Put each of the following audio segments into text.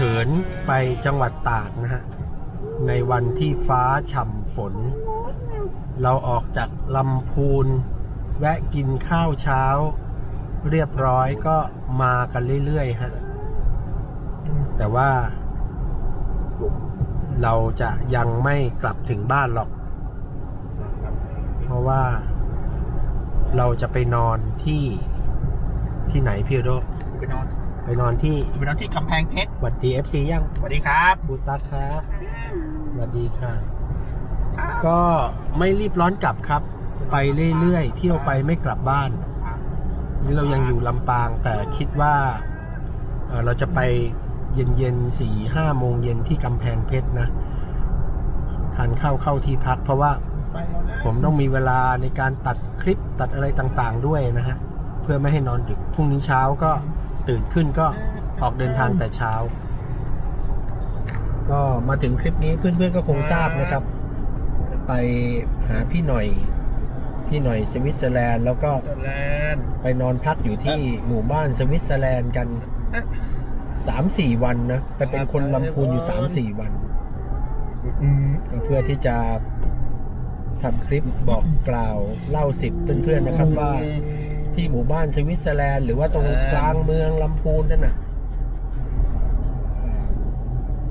เถินไปจังหวัดตากนะฮะ ในวันที่ฟ้าฉ่ำฝน เราออกจากลำพูน แวะกินข้าวเช้า เรียบร้อยก็มากันเรื่อยๆฮะ แต่ว่า เราจะยังไม่กลับถึงบ้านหรอก เพราะว่าเราจะไปนอนที่ที่ไหนพี่โดไปนอน ไปนอนที่ไปนอนที่กำแพงเพชรหวัดดีเอฟซียังสวัสดีครับบูตัสครับสวัสดีค่ะ ก็ไม่รีบร้อนกลับครับ ไปเรื่อยๆ เที่ยวไปไม่กลับบ้าน นี่เรายังอยู่ลำปางแต่คิดว่าเอ่อเราจะไปเย็นๆสี่ห้าโมงเย็นที่กำแพงเพชรนะทานข้าวเข้าที่พักเพราะว่าผมต้องมีเวลาในการตัดคลิปตัดอะไรต่างๆด้วยนะฮะ เพื่อไม่ให้นอนดึกพรุ่งนี้เช้าก็ ตื่นขึ้นก็ออกเดินทางแต่เช้า ก็มาถึงคลิปนี้เพื่อนๆก็คงทราบนะครับ ไปหาพี่หน่อย พี่หน่อยสวิตเซอร์แลนด์แล้วก็แลนด์ไปนอนพักอยู่ที่หมู่บ้านสวิตเซอร์แลนด์กันสามสี่วันนะไปเป็นคนลำพูนอยู่สามสี่วันก็เพื่อที่จะทำคลิปบอกกล่าวเล่าสิบเพื่อนๆนะครับว่า ที่หมู่บ้านสวิตเซอร์แลนด์หรือว่าตรงกลางเมืองลำพูนนั่นน่ะ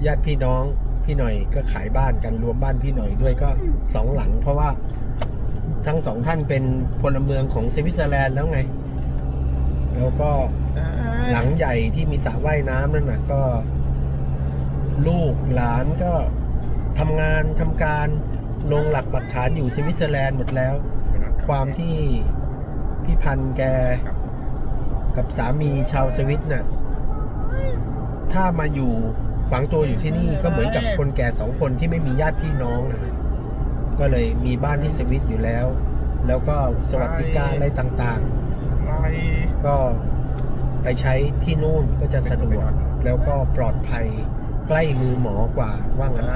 ญาติพี่น้องพี่หน่อยก็ขายบ้านกันรวมบ้านพี่หน่อยด้วยก็สองหลัง เพราะว่าทั้งสองท่านเป็นพลเมืองของสวิตเซอร์แลนด์แล้วไง แล้วก็หลังใหญ่ที่มีสระว่ายน้ำนั่นน่ะ ก็ ลูกหลานก็ทำงานทำการลงหลักปักฐานอยู่สวิตเซอร์แลนด์หมดแล้ว ความที่ พี่พันธ์แกกับสามีชาวสวิตน่ะถ้ามาอยู่ฝังตัวอยู่ที่นี่ก็เหมือนกับคนแก่สองคนที่ไม่มีญาติพี่น้องนะก็เลยมีบ้านที่สวิตอยู่แล้ว แล้วก็สวัสดิการอะไรต่างๆ ก็ไปใช้ที่นู่นก็จะสะดวก แล้วก็ปลอดภัยใกล้มือหมอกว่าว่างั้น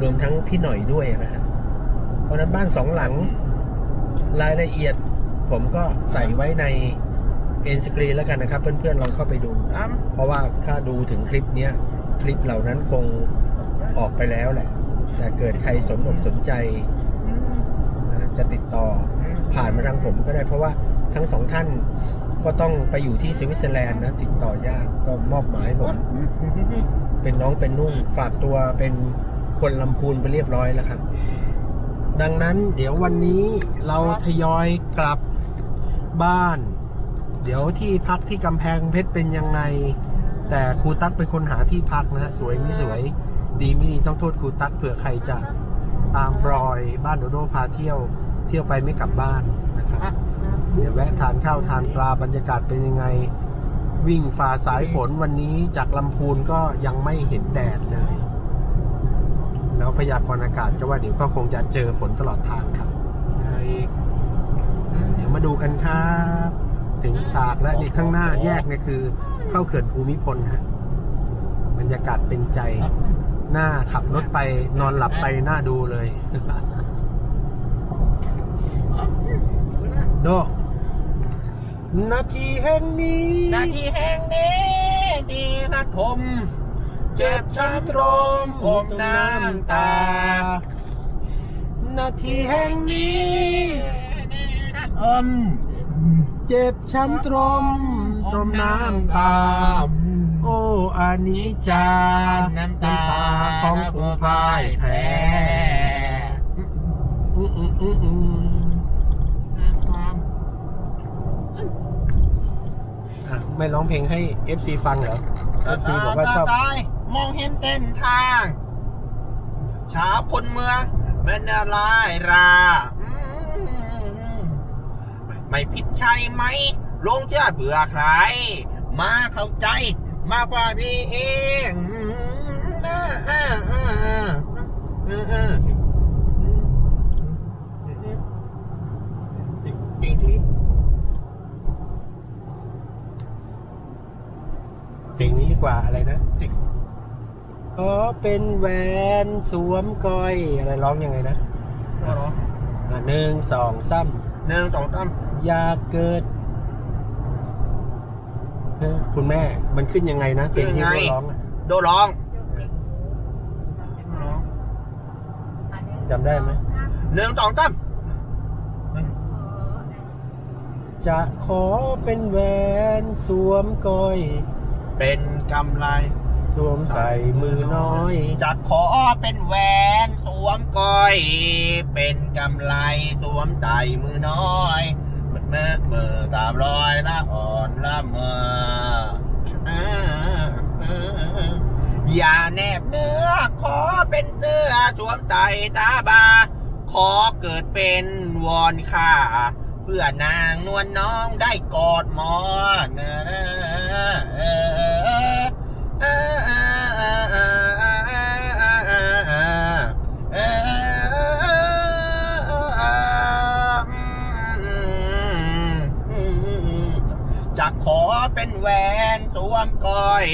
รวมทั้งพี่หน่อยด้วยนะฮะเพราะนั้นบ้านสองหลังรายละเอียด ผมก็ใส่ไว้ในเอ็นสกรีนแล้วกันนะครับ เพื่อนๆลองเข้าไปดู เพราะว่าถ้าดูถึงคลิปเนี้ยคลิปเหล่านั้นคงออกไปแล้วแหละ แต่เกิดใครสนอกสนใจ จะติดต่อผ่านมาทางผมก็ได้ เพราะว่าทั้งสองท่านก็ต้องไปอยู่ที่สวิตเซอร์แลนด์นะ ติดต่อยากก็มอบหมายผมเป็นน้องเป็นนุ่งฝากตัวเป็นคนลำพูนไปเรียบร้อยแล้วครับ ดังนั้นเดี๋ยววันนี้เราทยอยกลับ บ้าน เดี๋ยวที่พักที่กำแพงเพชรเป็นยังไง แต่ครูตั๊กเป็นคนหาที่พักนะ สวยไม่สวย ดีไม่ดีต้องโทษครูตั๊กเผื่อใครจะตามรอยบ้านโดโดพาเที่ยว เที่ยวไปไม่กลับบ้านนะครับ เดี๋ยวแวะทานข้าวทานปลาบรรยากาศเป็นยังไง วิ่งฝ่าสายฝนวันนี้จากลำพูนก็ยังไม่เห็นแดดเลยแล้วพยากรณ์อากาศก็ว่าเดี๋ยวก็คงจะเจอฝนตลอดทางครับเดี๋ยวมาดูกันครับ ถึงตากและนี่ข้างหน้าแยกเนี่ยคือ เข้าเขื่อนภูมิพลฮะบรรยากาศเป็นใจหน้าขับรถไปนอนหลับไปหน้าดูเลยโดนาทีแห่งนี้ นาทีแห่งนี้ ดีนะทมเจ็บช้ำตรงอมน้ำตา นาทีแห่งนี้ดีนะทม เจ็บช้ำตรมตรมน้ำตา โอ้อานิจจาน้ำตาของผู้พ่ายแพ้อืมอืมอืมอืมอะไม่ร้องเพลงให้ FC ฟังเหรอ FC บอกว่าชอบตายมองเห็นเต้นทาง ชาวคนเมืองเป็นอะไรราอืม ไม่ผิดใช่ไหมลงเชื่อเบื่อใคร มาเข้าใจ มาว่าพี่เองจริงที่เพลงนี้ดีกว่าอะไรนะจริงขอเป็นแหวนสวมก้อยอะไรร้องยังไงนะร้องอะหนึ่งสองซ้ หนึ่งสองสามำอยากเกิดเฮ้ยคุณแม่ มันขึ้นยังไงนะเพลงที่เขาร้องอะโดร้อง จำได้ไหม หนึ่งสองสามจะขอเป็นแหวนสวมก้อย เป็นกำไร สวมใส่มือน้อย จะขอเป็นแหวนสวมก้อย เป็นกำไรสวมใจมือน้อยเมื่อเมื่อตามรอยละอ่อนละเมออย่าแนบเนื้อ ขอเป็นเสื้อสวมใจตาบา ขอเกิดเป็นวอนค่าเพื่อนางนวลน้องได้กอดหมอน จะขอเป็นแหวนสวมก้อย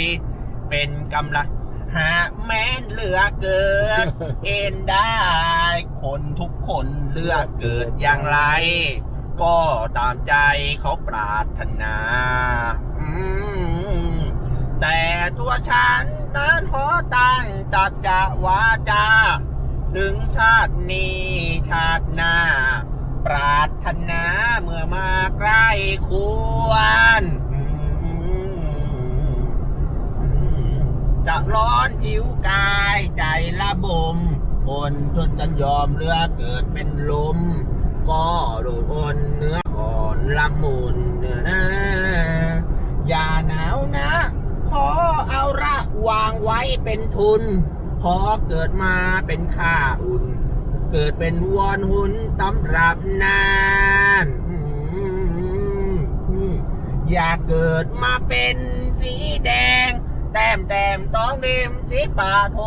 เป็นกำลังหาแม้นเหลือเกิด เอ็นได้ คนทุกคนเลือกเกิดอย่างไร ก็ตามใจเขาปรารถนา แต่ ตัวฉันนั้นขอตั้งตัดจะวาจา ถึงชาตินี้ชาติหน้า ปรารถนาเมื่อมาใกล้ควร จะร้อนผิวกายใจระบมบนทนจนยอมเรือเกิดเป็นลม ก็โดนอนเนื้ออ่อนละมุนเนื้อนะอย่าหนาวนะ อเอาระวางไว้เป็นทุนพอเกิดมาเป็นข้าอุ่น เกิดเป็นวอนหุนตำรับนานอย่าเกิดมาเป็นสีแดง แต้มแต้มต้องเดมสีป่าโท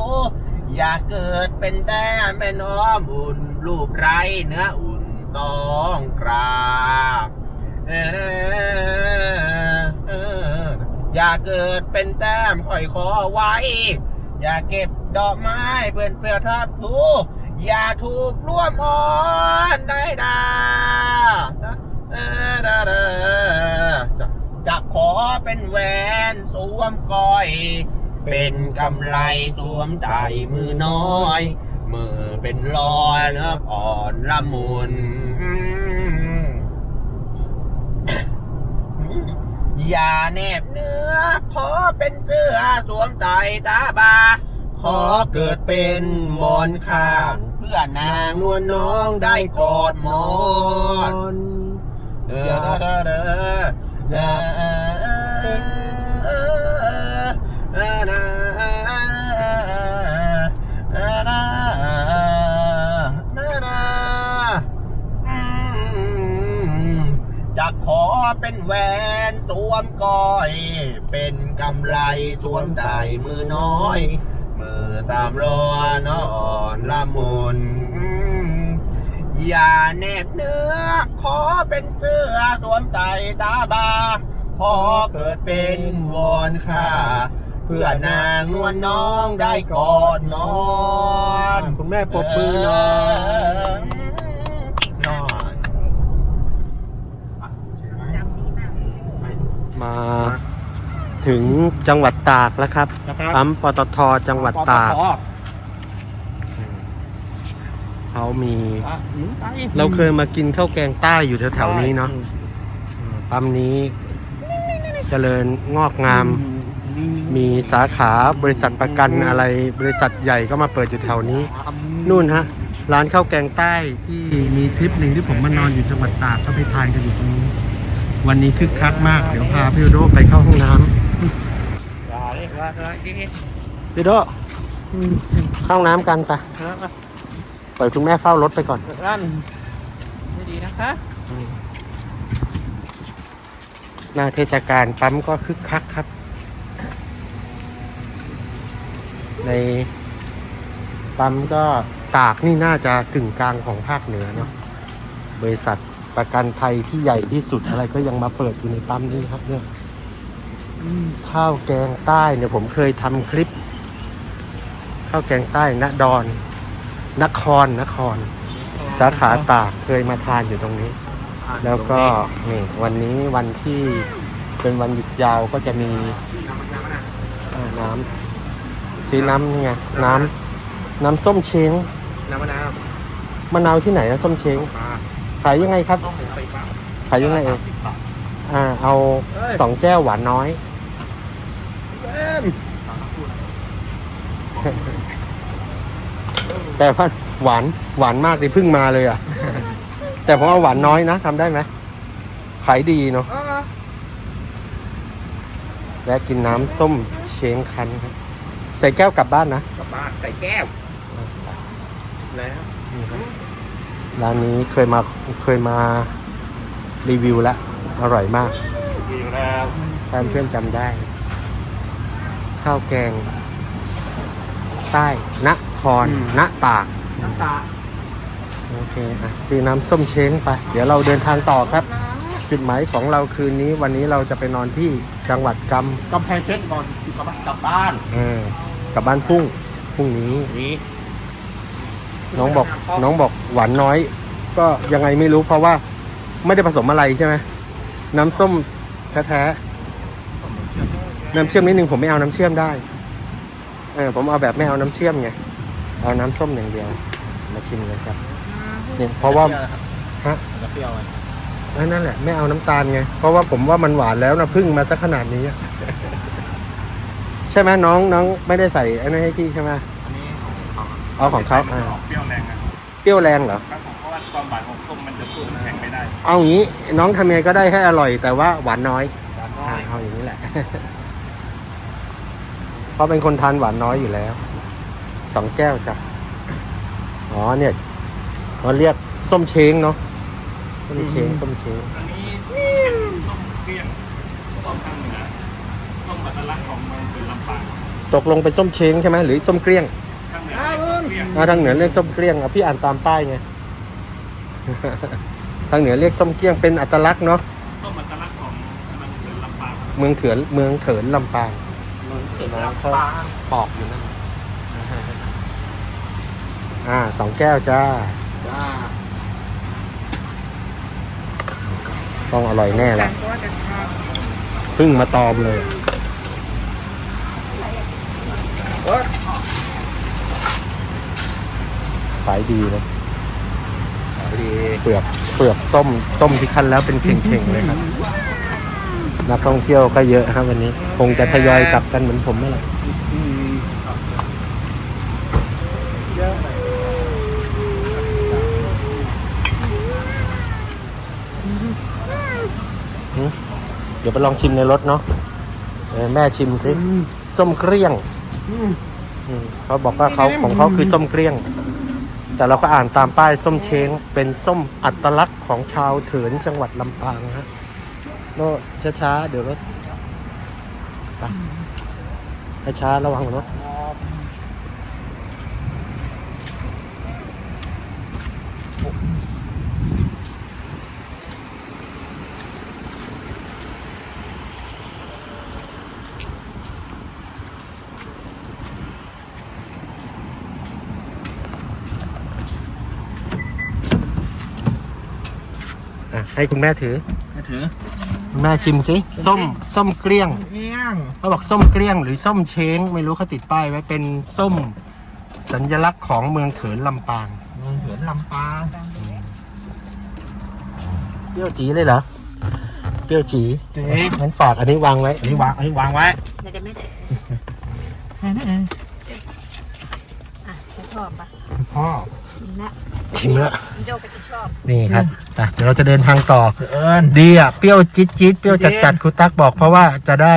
อย่าเกิดเป็นแต้มแม่น้อมอุ่นรูปไรเนื้ออุ่นต้องกราบเออ อย่าเกิดเป็นแต้มห้อยคอไว้ อย่าเก็บดอกไม้เปื่อนเปลือกทับทูอย่าถูกร่วมอ่อนได้ดาเออดาจะจะขอเป็นแหวนสวมก้อย เป็นกำไรสวมใจมือน้อย มือเป็นรอยเนื้ออ่อนละมุน อย่าแนบเนื้อ ขอเป็นเสื้อสวมใส่ตาบา ขอเกิดเป็นมอนข้าง เพื่อนางนวลน้องได้กอดหมอนเด้อเด้อเด้อเด้อเด้อ จะขอเป็นแหวนสวมก้อย เป็นกำไรสวมใจมือน้อย มือตามรอน้ออ่อนละมุนอย่าแนบเนื้อ ขอเป็นเสื้อสวมใจตาบา ขอเกิดเป็นวอนค่าเพื่อนางนวลน้องได้กอดนอน คุณแม่ปรบมือหน่อย นอน มาถึงจังหวัดตากแล้วครับนะครับ ปั๊มปตทจังหวัดตากเขามีเราเคยมากินข้าวแกงใต้อยู่แถวๆนี้เนาะปั๊มนี้เจริญงอกงามมีสาขาบริษัทประกันอะไรบริษัทใหญ่ก็มาเปิดอยู่แถวนี้ นู่นฮะ ร้านข้าวแกงใต้ที่มีทริปหนึ่งที่ผมมานอนอยู่จังหวัดตากก็ไปทานกันอยู่ตรงนี้ วันนี้คึกคักมาก เดี๋ยวพาพี่โดไปเข้าห้องน้ำพี่โดเข้าห้องน้ำกันไปปล่อยคุณแม่เฝ้ารถไปก่อนนั่นไม่ดีนะคะหน้าเทศกาลปั๊มก็คึกคักครับ ในปั๊มก็ตากนี่น่าจะกึ่งกลางของภาคเหนือเนาะบริษัท ประกันภัยที่ใหญ่ที่สุดอะไรก็ยังมาเปิดอยู่ในปั๊มนี้ครับเนี่ยอืมข้าวแกงใต้เนี่ยผมเคยทำคลิป ข้าวแกงใต้ณดอน นครนคร สาขาตากเคยมาทานอยู่ตรงนี้ แล้วก็นี่วันนี้วันที่เป็นวันหยุดยาวก็จะมีอ่าน้ำสีน้ำนี่ไงน้ำน้ำส้มเช้งน้ำมะนาวมะนาวที่ไหนนะส้มเช้งปลา ขายยังไงครับ ต้องใส่ปลาขายยังไงเองอ่า เอาสองแก้วหวานน้อยแต่ว่าหวานหวานมากเลยเพิ่งมาเลยอะ แต่ผมเอาหวานน้อยนะทำได้ไหมขายดีเนาะและกินน้ำส้มเช้งคั้นครับใส่แก้วกลับบ้านนะกลับบ้านใส่แก้ว แล้วนี่ครับ ร้านนี้เคยมาเคยมารีวิวแล้ว อร่อยมากดีแล้วถ้าเพื่อนจำได้ ข้าวแกง ใต้นครณตาก น้ำตาโอเคอะตีน้ำส้มเช้งไป เดี๋ยวเราเดินทางต่อครับ จุดหมายของเราคืนนี้ วันนี้เราจะไปนอนที่จังหวัดกกำแพงเพชรก่อนกลับบ้านกลับบ้านำเออกลับบ้านพรุ่งพรุ่งนี้ นี้ น้องบอกน้องบอกหวานน้อย ก็ยังไงไม่รู้เพราะว่าไม่ได้ผสมอะไรใช่ไหมน้ำส้มแท้ๆน้ำเชื่อมนิดนึงผมไม่เอาน้ำเชื่อมได้เออผมเอาแบบไม่เอาน้ำเชื่อมไงเอาน้ำส้มอย่างเดียว มาชิมเลยครับเนี่ยเพราะว่าฮะเปรี้ยวไมเออนั่นแหละไม่เอาน้ำตาลไงเพราะว่าผมว่ามันหวานแล้วนะพึ่งมาสักขนาดนี้ใช่ไหมน้องน้องไม่ได้ใส่อันนี้ให้พี่ใช่ไหม เขาเอาของเขาอ่า เปรี้ยวแรงอะเปรี้ยวแรงเหรอ ครับผมเพราะว่าความหวานของส้มมันจะสู้น้ำแข็งไม่ได้เอางี้น้องทำยังไงก็ได้ให้อร่อย แต่ว่าหวานน้อยด้านน้ออ่ายเอาอย่างนี้แหละ เพราะเป็นคนทานหวานน้อยอยู่แล้ว สองแก้วจ้ะ อ๋อเนี่ยเขาเรียกส้มเช้งเนาะ ส้มเช้งส้มเช้ง อันนี้เป็นส้มเปรี้ยงส้มทางเหนือส้มบัตรลักษณ์ของเมืองเป็นลำปางตกลงเป็นส้มเช้งใช่ไหมหรือส้มเกลี้ยงทางเหนื อเรียกเปรี้ยงอ่าทางเหนือเรียกส้มเกลี้ยงอะพี่อ่านตามป้ายไง ทางเหนือเรียกส้มเกลี้ยงเป็นอัตลักษณ์เนาะส้มบัตรลักษณ์ของเมืองเป็นลำปางเมืองเถือนเมืองเถินลำปางเห็นน้ำน้ำเขาปลาปอกอยู่นั่นอ่าสองแก้วจ้าจ้าต้องอร่อยแน่ละเพึ่งมาตอมเลย ขายดีนะดีเปลือกเปลือกต้มต้มที่คั้นแล้วเป็นเข่งๆเลยครับ นักท่องเที่ยวก็เยอะครับวันนี้ คงจะทยอยกลับกันเหมือนผมนั่นแหละหืมเดี๋ยวไปลองชิมในรถเนาะเออแม่ชิมสิส้มเกลี้ยงอืมเขาบอกว่าเขาของเขาคือส้มเกลี้ยง แต่เราก็อ่านตามป้ายส้มเช้งเป็นส้มอัตลักษณ์ของชาวเถินจังหวัดลำปางฮะโน่ช้าๆ เดี๋ยวรถไปช้าๆระวังรถ อะให้คุณแม่ถือ มาถือคุณแม่ชิมสิส้มส้มเกลี้ยงเงี้ยงเขาบอกส้มเกลี้ยง หรือส้มเช้ง ไม่รู้เขาติดป้ายไว้เป็นส้มสัญลักษณ์ของเมืองเถินลำปางเมืองเหินลำปางเปรี้ยวจีเลยเหรอเปรี้ยวจีเจ๊งั้นฝากอันนี้วางไว้อันนี้วางอันนี้วางไว้เดี๋ยวจะไม่ได้อะฉันชอบปะพ่อชิมละ ชิมแล้วโยกไปที่ชอบนี่ครับไปเดี๋ยวเราจะเดินทางต่อ เอิญ ดีอะ เปรี้ยวจี๊ดจี๊ดเปรี้ยวจัดจัดครูตักบอกเพราะว่าจะได้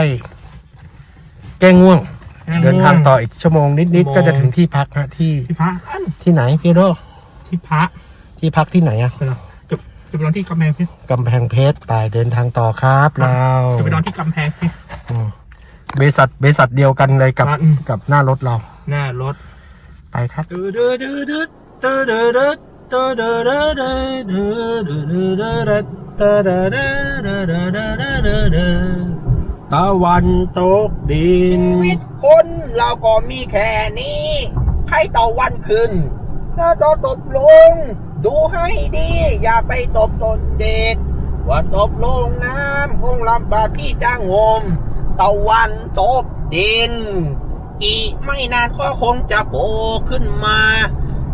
แก้ง่วงเดินทางต่ออีกชั่วโมงนิดๆก็จะถึงที่พักนะที่ที่พระที่ไหนพี่โดที่พระที่พักที่ไหนอะไปนอนจะจะไปนอนที่กำแพงเพชรกำแพงเพชรไปเดินทางต่อครับเราจะไปนอนที่กำแพงเพชร อืมบริษัทบริษัทเดียวกันเลยกับครับกับหน้ารถเรา หน้ารถไปครับ ดื้อดื้อดื้อดื้อ ตะวันตกดิน ชีวิตคนเราก็มีแค่นี้ ใครตะวันขึ้นถ้าตอตบลง ดูให้ดี อย่าไปตบตนเด็ก ว่าตบลงน้ำคงลำบากที่จะงม ตะวันตกดิน อีกไม่นานก็คงจะโผล่ขึ้นมา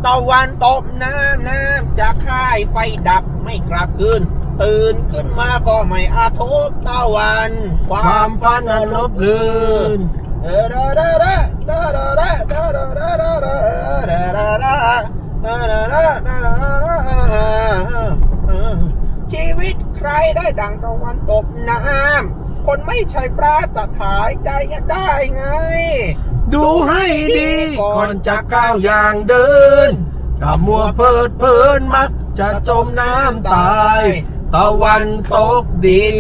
ตะวันตบน้ำน้ำจะค่ายไฟดับไม่กลับคืน ตื่นขึ้นมาก็ไม่อาทบตะวัน ความฝันอันลบลื่นเออดาดาดาดาดาดาดาดาดาดาดาดาดาดาดาดาดาดาชีวิตใครได้ดังตะวันตกน้ำ คนไม่ใช่ปลาจะถ่ายใจได้ไง ดูให้ดีก่อนจะก้าวอย่างเดินถ้ามัวเพลิดเพลินมักจะจมน้ำตายตะวันตกดิน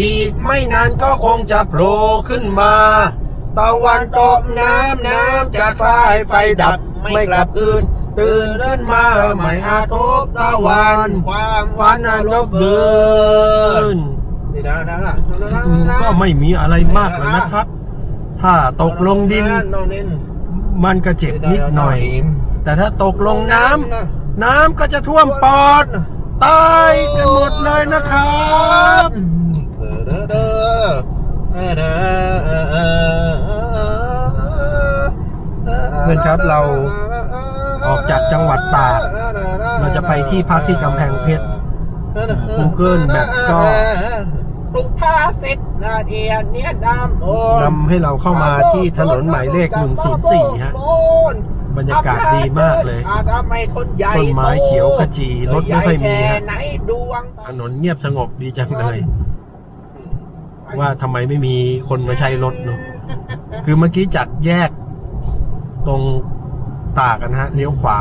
อีกไม่นานก็คงจะโผล่ขึ้นมาตะวันตกน้ำน้ำจะคลายไฟดับไม่กลับคืน ตื่นขึ้นมาไม่อาทบตะวัน ความฝันอันลบเลือน นี่นะนะนะอืมก็ไม่มีอะไรมากแล้วนะครับ ถ้าตกลงดินน้องนินมันก็เจ็บนิดหน่อย แต่ถ้าตกลงน้ำน้ำก็จะท่วมปอดตายกันหมดเลยนะครับเพื่อนครับเราออกจากจังหวัดตากเราจะไปที่พักที่กำแพงเพชร Google Map ก็ ปลูกผ้าเสร็จนาเดียนเนี้ยดำโอนำให้เราเข้ามาที่ถนนหมายเลข 104 ฮะ บรรยากาศดีมากเลย ต้นไม้เขียวขจีรถไม่ค่อยมีฮะไหนดวงถนนเงียบสงบดีจังเลย ว่าทำไมไม่มีคนมาใช้รถเนาะคือเมื่อกี้จากแยก ตรงตากกันฮะเลี้ยวขวา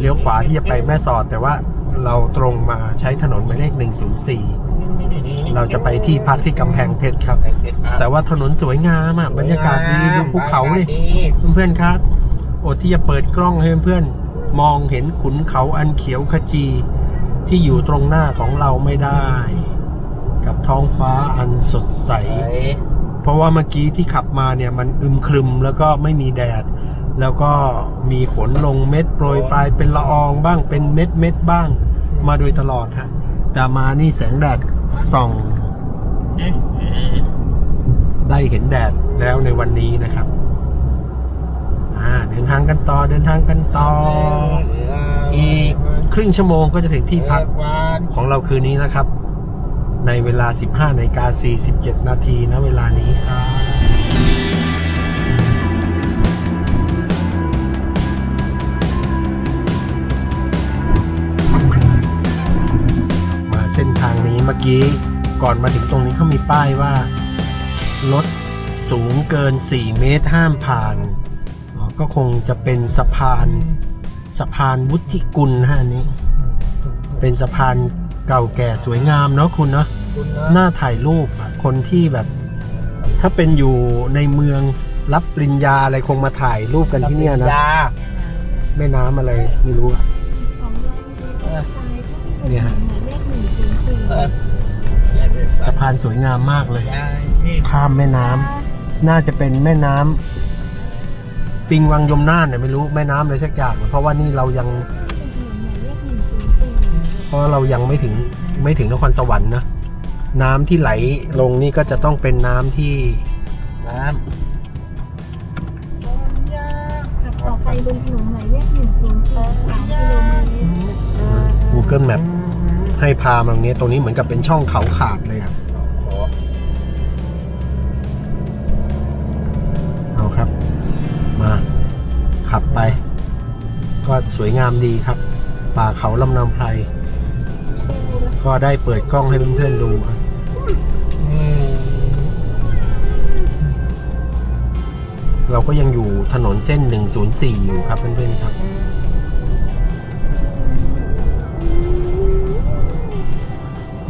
เลี้ยวขวาที่จะไปแม่สอดแต่ว่าเราตรงมาใช้ถนนหมายเลข 104 เราจะไปที่พักที่กำแพงเพชรครับ แต่ว่าถนนสวยงามอะบรรยากาศดีดูภูเขาเลยเพื่อนๆครับอดที่จะเปิดกล้องให้เพื่อนๆมองเห็นขุนเขาอันเขียวขจีที่อยู่ตรงหน้าของเราไม่ได้ กับท้องฟ้าอันสดใส เพราะว่าเมื่อกี้ที่ขับมาเนี่ยมันอึมครึมแล้วก็ไม่มีแดด แล้วก็มีฝนลงเม็ดโปรยปลายเป็นละอองบ้างเป็นเม็ดเม็ดๆบ้าง มาโดยตลอดฮะแต่มานี่แสงแดด ส่องได้เห็นแดดแล้วในวันนี้นะครับ อ่า เดินทางกันต่อเดินทางกันต่อ อีกครึ่งชั่วโมงก็จะถึงที่พักของเราคืนนี้นะครับ ในเวลา 15นาฬิกา47 นาทีนะเวลานี้ครับ เมื่อกี้ก่อนมาถึงตรงนี้เขามีป้ายว่ารถสูงเกิน 4 เมตรห้ามผ่านอ๋อก็คงจะเป็นสะพานสะพานวุฒิกุลฮะอันนี้ เป็นสะพานเก่าแก่สวยงามเนาะคุณเนาะน่าถ่ายรูปอะคนที่แบบ ถ้าเป็นอยู่ในเมืองรับปริญญาอะไรคงมาถ่ายรูปกันที่เนี่ยนะแม่น้ำอะไรไม่รู้อะเนี่ยฮะ สะพานสวยงามมากเลยข้ามแม่น้ำน่าจะเป็นแม่น้ำปิงวังยมน่านเนี่ยไม่รู้แม่น้ำอะไรสักอย่างเพราะว่านี่เรายังเพราะเรายังไม่ถึงไม่ถึงนครสวรรค์นะน้ำที่ไหลลงนี่ก็จะต้องเป็นน้ำที่น้ขับต่อไปบนถนนหมายเลขหนึ่งศูนย์สองสามกิโลเมตร Google Map ให้พามาตรงนี้ตรงนี้เหมือนกับเป็นช่องเขาขาดเลยครับเอาครับ มาขับไป ก็สวยงามดีครับ ป่าเขาลำนำไพรก็ได้เปิดกล้องให้เพื่อนๆดูครับเราก็ยังอยู่ถนนเส้น 104 อยู่ครับเพื่อนๆครับ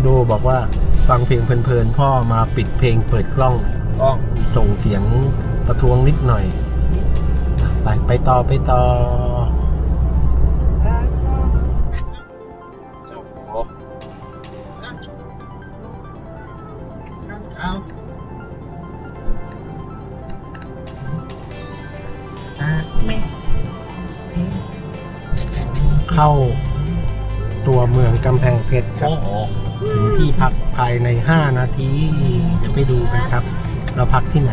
ดูบอกว่าฟังเพลงเพลินๆพ่อมาปิดเพลงเปิดกล้องก็ส่งเสียงประท้วงนิดหน่อย ไปไปต่อไปต่อเอาเข้า ตัวเมืองกำแพงเพชรครับโอ้โหถึงที่พักภายใน 5 นาที เดี๋ยวไปดูกันครับ เราพักที่ไหน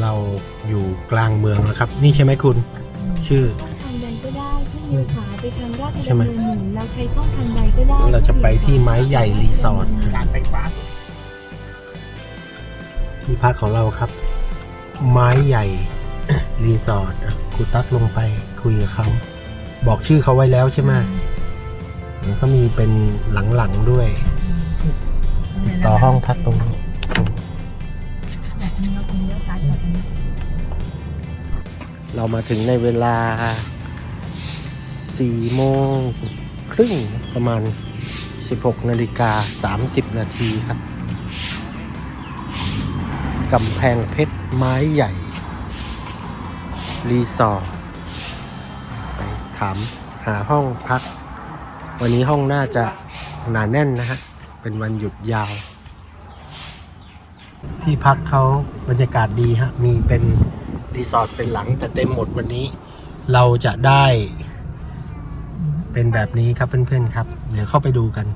เราอยู่กลางเมืองแล้วครับ นี่ใช่ไหมคุณ ชื่อ ทางใดก็ได้ที่เลี้ยวขวาไปทางราชใช่ไหมดำเนินหนึ่งแล้วใช้ช่องทางใดก็ได้เราจะไปที่ไม้ใหญ่รีสอร์ทการไฟฟ้าที่พักของเราครับ ไม้ใหญ่ รีสอร์ทอะครูตักลงไป คุยกับเขา บอกชื่อเขาไว้แล้วใช่ไหมแล้วก็มีเป็นหลังๆด้วย ต่อห้องพักตรงนี้เรามาถึงในเวลา4โมงครึ่งประมาณ 16นาฬิกา30 นาทีครับกำแพงเพชรไม้ใหญ่ รีสอร์ทไป ถามหาห้องพัก วันนี้ห้องน่าจะหนาแน่นนะฮะ เป็นวันหยุดยาว ที่พักเขาบรรยากาศดีฮะ มีเป็นรีสอร์ทเป็นหลังแต่เต็มหมดวันนี้ เราจะได้ เป็นแบบนี้ครับเพื่อนๆครับ เดี๋ยวเข้าไปดูกัน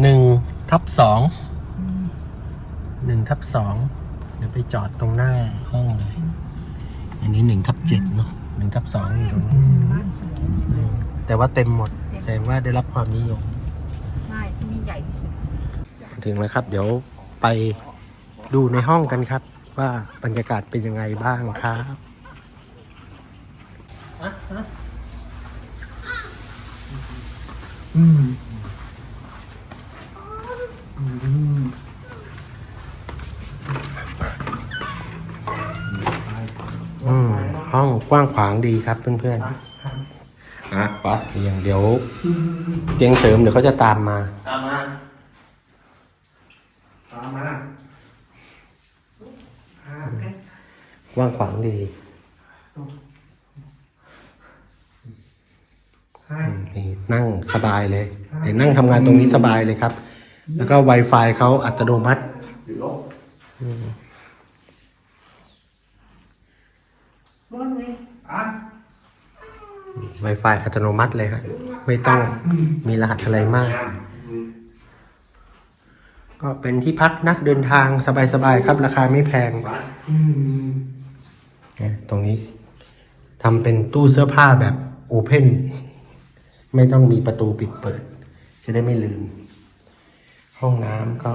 หนึ่งทับสองหนึ่งทับสองเดี๋ยวไปจอดตรงหน้าห้องเลย อันนี้หนึ่งทับเจ็ดเนาะ หนึ่งทับสองอยู่ตรงนู้นอืมแต่ว่าเต็มหมด แสดงว่าได้รับความนิยม ใช่ที่นี่ใหญ่ที่สุด ถึงแล้วครับ เดี๋ยวไปดูในห้องกันครับ ว่าบรรยากาศเป็นยังไงบ้างครับอื ห้องกว้างขวางดีครับเพื่อนๆอะปะอย่างเดี๋ยวเตียงเสริมเดี๋ยวเขาจะตามมา ตามมาตามมากว้างขวางดีอืมนี่นั่งสบายเลยเดี๋ยวนั่งทำงานตรงนี้สบายเลยครับ แล้วก็ Wi-Fi เขาอัตโนมัติ อืม Wi-Fi อัตโนมัติเลยฮะไม่ต้องมีรหัสอะไรมาก ก็เป็นที่พักนักเดินทางสบายๆครับ ราคาไม่แพงเนี่ยตรงนี้ทำเป็นตู้เสื้อผ้าแบบโอเพนไม่ต้องมีประตูปิดเปิด จะได้ไม่ลืม ห้องน้ำก็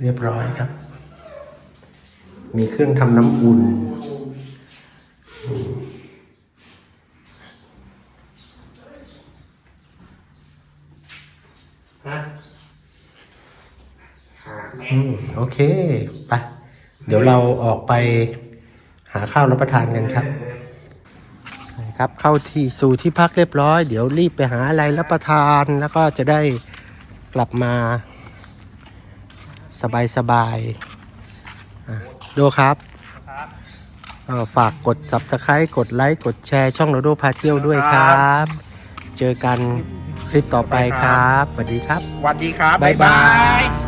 เรียบร้อยครับ มีเครื่องทำน้ำอุ่น อืมโอเคไปเดี๋ยวเราออกไปหาข้าวรับประทานกันครับครับ เข้าที่สู่ที่พักเรียบร้อย เดี๋ยวรีบไปหาอะไรรับประทานแล้วก็จะได้กลับมา สบายสบายโดครับ เอ่อฝากกด subscribe กดไลค์กดแชร์ช่องโดโดพาเที่ยวด้วยครับ เจอกันคลิปต่อไปครับสวัสดีครับ สวัสดีครับ บ๊ายบาย